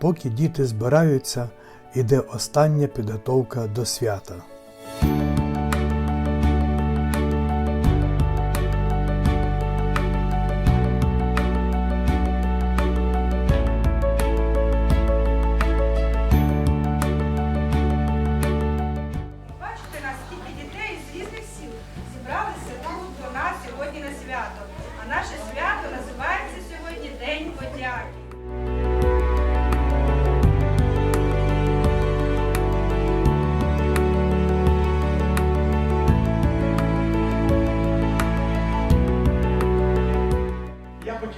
Поки діти збираються, іде остання підготовка до свята.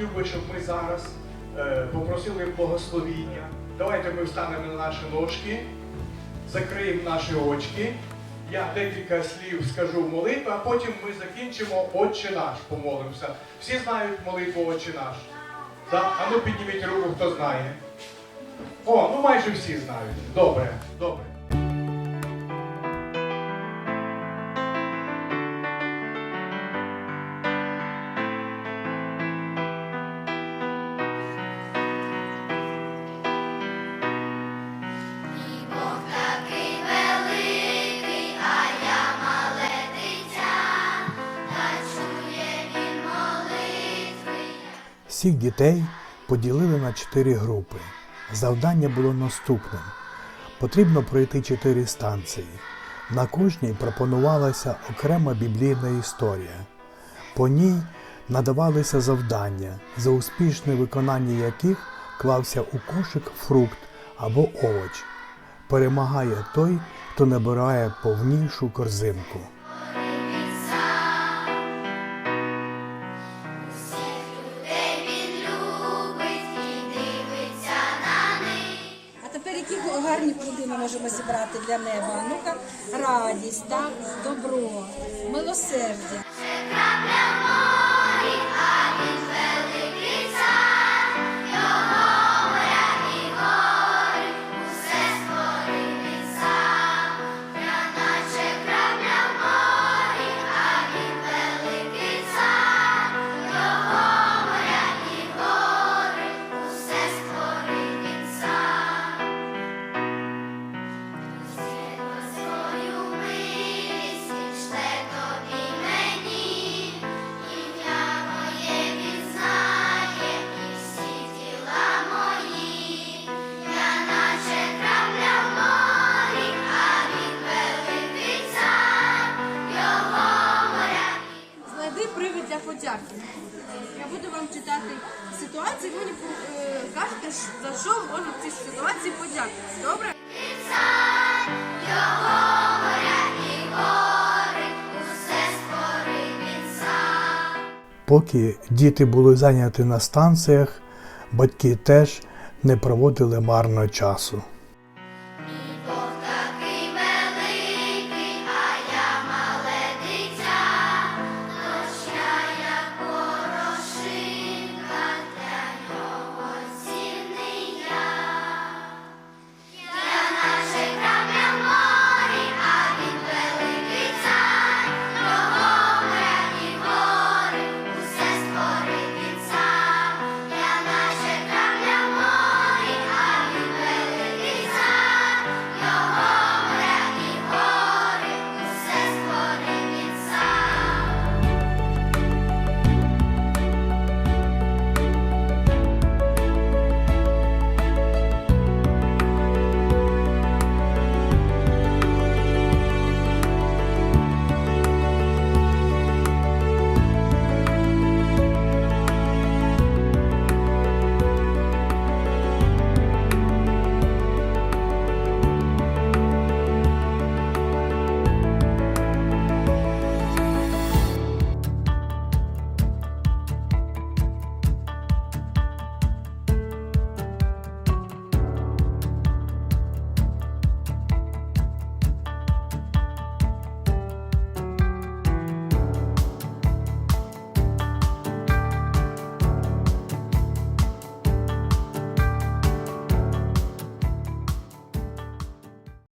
Хотів би, щоб ми зараз е, попросили благословіння. Давайте ми встанемо на наші ножки, закриємо наші очки. Я декілька слів скажу молитву, а потім ми закінчимо Отче наш, помолимося. Всі знають молитву Отче наш? Так? А ну підніміть руку, хто знає. О, ну майже всі знають. Добре, добре. Всіх дітей поділили на чотири групи. Завдання було наступним: потрібно пройти чотири станції. На кожній пропонувалася окрема біблійна історія. По ній надавалися завдання, за успішне виконання яких клався у кошик фрукт або овоч. Перемагає той, хто набирає повнішу корзинку. Гарні плоди ми можемо зібрати для неба? Ну-ка, радість, так, добро, милосердя. Знайди привід для подяки. Я буду вам читати ситуації, ви мені е, кажете, за що можна в цій ситуації подякувати. Добре? Поки діти були зайняті на станціях, батьки теж не проводили марно часу.